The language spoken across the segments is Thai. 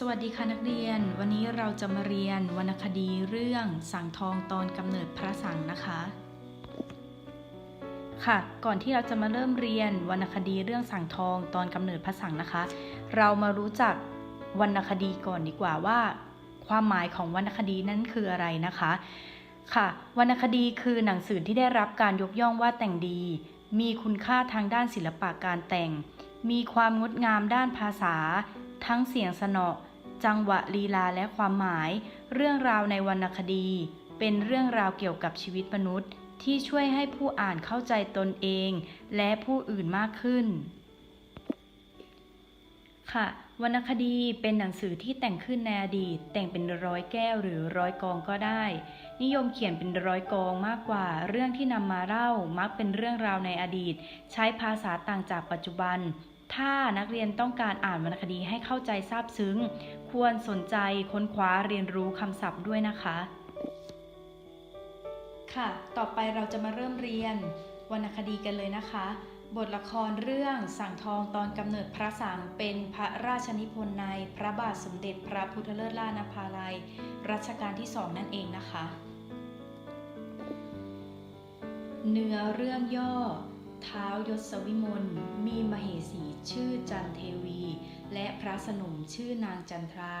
สวัสดีค่ะนักเรียน วันนี้เราจะมาเรียนวรรณคดีเรื่องสังทองตอนกำเนิดพระสังนะคะ ค่ะ ก่อนที่เราจะมาเริ่มเรียนวรรณคดีเรื่องสังทองตอนกำเนิดพระสังนะคะ เรามารู้จักวรรณคดีก่อนดีกว่าว่า ความหมายของวรรณคดีนั้นคืออะไรนะคะ ค่ะ วรรณคดีคือหนังสือที่ได้รับการยกย่องว่าแต่งดี มีคุณค่าทางด้านศิลปะการแต่ง มีความงดงามด้านภาษา ทั้งเสียงสนอจังหวะลีลาและความหมาย เรื่องราวในวรรณคดี เป็นเรื่องราวเกี่ยวกับชีวิตมนุษย์ ที่ช่วยให้ผู้อ่านเข้าใจตนเอง และผู้อื่นมากขึ้น ค่ะ วรรณคดีเป็นหนังสือที่แต่งขึ้นในอดีต แต่งเป็นร้อยแก้วหรือร้อยกองก็ได้ นิยมเขียนเป็นร้อยกองมากกว่า เรื่องที่นำมาเล่ามักเป็นเรื่องราวในอดีต ใช้ภาษาต่างจากปัจจุบัน ถ้านักเรียนต้องการอ่านวรรณคดีให้เข้าใจซาบซึ้ง ควรสนใจค้นคว้าเรียนรู้คำศัพท์ด้วยนะคะ ค่ะ ต่อไปเราจะมาเริ่มเรียนวรรณคดีกันเลยนะคะ บทละครเรื่องสั่งทองตอนกำเนิดพระสังเป็นพระราชนิพนธ์ในพระบาทสมเด็จพระพุทธเลิศล่านภาลัย รัชกาลที่สองนั่นเองนะคะ เนื้อเรื่องย่อ เท้ายศวิมลมี ชื่อจันเทวี และพระสนมชื่อนางจันทรา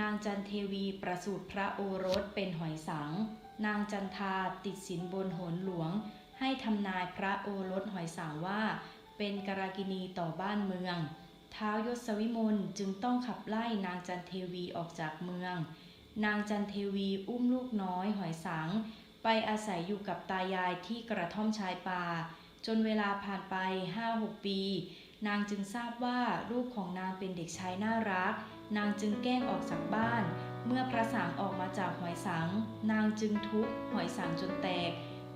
นางจันเทวีประสูติพระโอรสเป็นหอยสัง นางจันทราติดสินบนโหนหลวง ให้ทำนายพระโอรสหอยสังว่า เป็นกรากินีต่อบ้านเมืองท้าวยศวิมลจึงต้องขับไล่นางจันเทวีออกจากเมือง นางจันเทวีอุ้มลูกน้อยหอยสัง ไปอาศัยอยู่กับตายายที่กระท่อมชายป่า จนเวลาผ่านไป5-6ปี นางจึงทราบว่าลูกของนางเป็นเด็กชายน่ารัก นางจึงแกล้งออกจากบ้าน เมื่อพระสังออกมาจากหอยสัง นางจึงทุบหอยสังจนแตก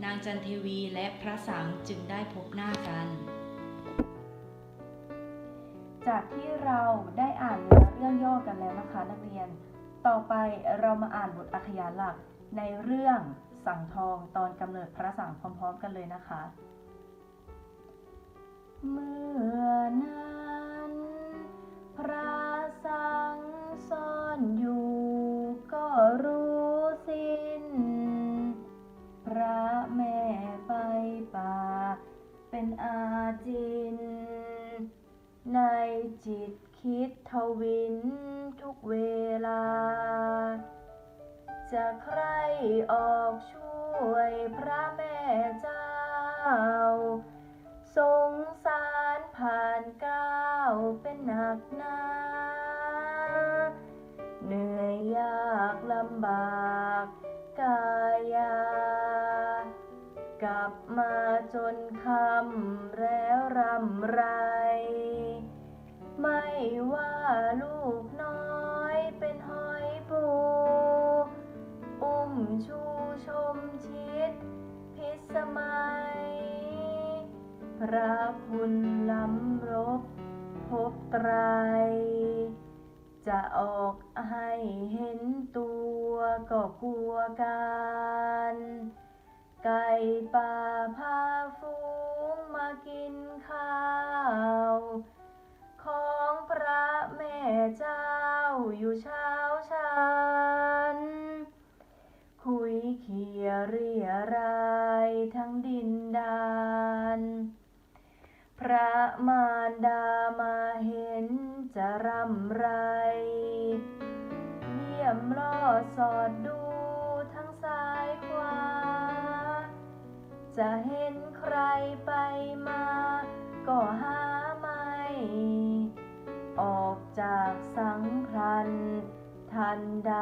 นางจันเทวีและพระสังจึงได้พบหน้ากัน จากที่เราได้อ่านเนื้อเรื่องย่อกันแล้วนะคะนักเรียน ต่อไปเรามาอ่านบทอักขยานหลักในเรื่องสังทองตอนกำเนิดพระสังพร้อมๆกันเลยนะคะ เมื่อ เป็นอาจิน ในจิตคิดทวินทุกเวลา จะใครออกช่วยพระแม่เจ้า สงสารผ่านก้าวเป็นหนักหนาเหนื่อยยากลำบากกายากับ มาจนคำแล้วรำไร ไม่ว่าลูกน้อยเป็นหอยปู อุ้มชูชมชิด พิสมัย พระคุณล้ำรบพบไตร จะออกให้เห็นตัวก็กลัวกัน ไก่ป่าพาฟูงมากินข้าว ของพระแม่เจ้าอยู่เช้าชัน คุยเขียเรียรายทั้งดินดาน พระมารดามาเห็นจะรำไร เยี่ยมล่อสอดดู จะเห็นใครไปมา ก็หาไม่ ออกจากสังพรัน ทันใด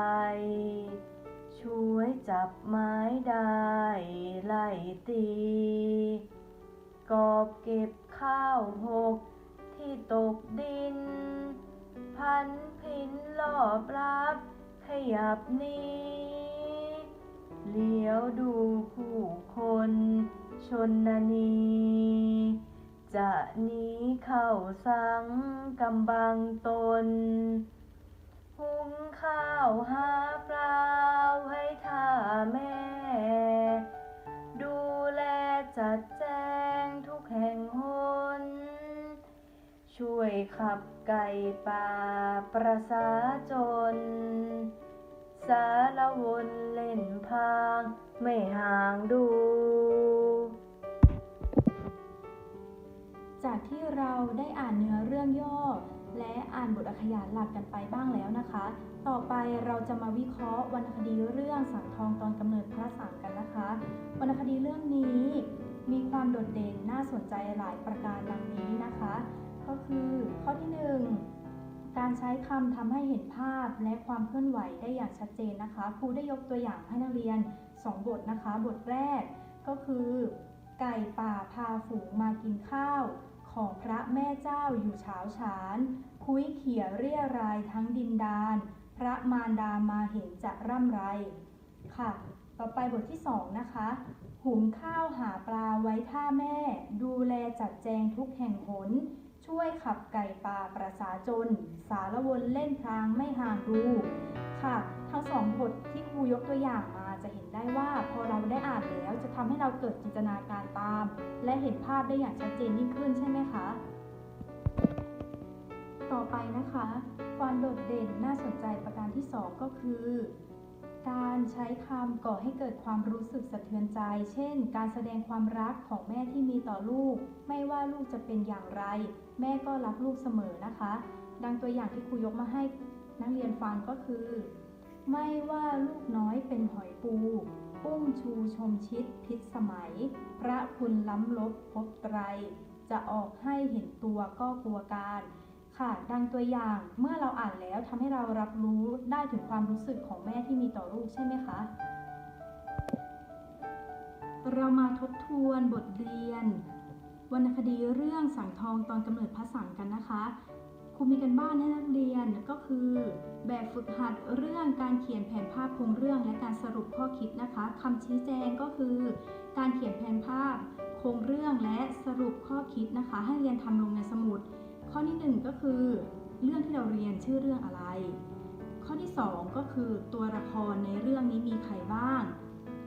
ช่วยจับไม้ได้ไล่ตี กอบเก็บข้าวหกที่ตกดิน พันพินรอบรับขยับนี้ เลี้ยวดูผู้คน ชนนีจะหนีเข้าสังกำบังตน หุงข้าวหาปลาให้ท่าแม่ ดูแลจัดแจงทุกแห่งหน ช่วยขับไก่ป่าประสาจน สารวนเล่นพางไม่ห่างดู จากที่เราได้อ่านเนื้อเรื่องย่อ และอ่านบทอักขยานหลักกันไปบ้างแล้วนะคะ ต่อไปเราจะมาวิเคราะห์วรรณคดีเรื่องสังทองตอนกำเนิดพระสังกันนะคะ วรรณคดีเรื่องนี้มีความโดดเด่นน่าสนใจหลายประการดังนี้นะคะ ก็คือข้อที่ 1 การใช้คำทำให้เห็นภาพและความเคลื่อนไหวได้อย่างชัดเจนนะคะครูได้ยกตัวอย่างให้นักเรียน 2 บทนะคะ บทแรกก็คือ ไก่ป่าพาฝูงมากินข้าว ของพระแม่เจ้าอยู่เฉาฉาน คุยเขี่ยเรียรายทั้งดินดาน พระมารดามาเห็นจะร่ำไร ค่ะ ต่อไปบทที่2นะคะ หุงข้าวหาปลาไว้ท่าแม่ ดูแลจัดแจงทุกแห่งหน ช่วยขับไก่ป่าประสาจน สารวนเล่นพรางไม่ห่างดู ค่ะ ทั้งสองบทที่ครูยกตัวอย่างมา จะเห็นได้ว่าพอเราได้อ่านแล้วจะทำให้เราเกิดจินตนาการตาม และเห็นภาพได้อย่างชัดเจนยิ่งขึ้นใช่ไหมคะ ต่อไปนะคะ ความโดดเด่นน่าสนใจประการที่ 2 ก็คือ การใช้คำก่อให้เกิดความรู้สึกสะเทือนใจ เช่น การแสดงความรักของแม่ที่มีต่อลูก ไม่ว่าลูกจะเป็นอย่างไร แม่ก็รักลูกเสมอนะคะ ดังตัวอย่างที่ครูยกมาให้นักเรียนฟังก็คือ ไม่ว่าลูกน้อยเป็นหอยปูอุ้มชูชมชิดพิษสมัย พระคุณล้ำลบพบไตร จะออกให้เห็นตัวก็กลัวการ ค่ะ ดังตัวอย่างเมื่อเราอ่านแล้วทำให้เรารับรู้ได้ถึงความรู้สึกของแม่ที่มีต่อลูกใช่ไหมคะ เรามาทบทวนบทเรียน วรรณคดีเรื่องสังทองตอนกำเนิดพระสังกันนะคะ ครูมีกันบ้านให้นักเรียนก็คือ แบบฝึกหัดเรื่องการเขียนแผนภาพโครงเรื่องและการสรุปข้อคิดนะคะคำชี้แจงก็คือ การเขียนแผนภาพโครงเรื่องและสรุปข้อคิดนะคะ ให้เรียนทำลงในสมุด ข้อที่หนึ่งก็คือ เรื่องที่เราเรียนชื่อเรื่องอะไร ข้อที่สองก็คือตัวละครในเรื่องนี้มีใครบ้าง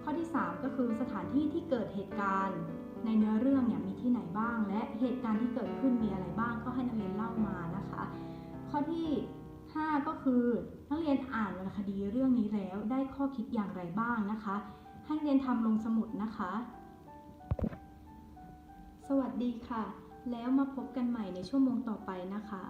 ข้อที่สามก็คือสถานที่ที่เกิดเหตุการณ์ ในเนื้อเรื่องเนี่ยมีที่ไหนบ้าง และเหตุการณ์ที่เกิดขึ้นมีอะไรบ้างก็ให้นักเรียนเล่ามานะคะ ข้อที่ 5 ก็คือนักเรียนอ่านวรรณคดีเรื่องนี้แล้วได้ข้อคิดอย่างไรบ้างนะคะ ให้นักเรียนทำลงสมุดนะคะ สวัสดีค่ะ แล้วมาพบกันใหม่ในชั่วโมงต่อไปนะคะ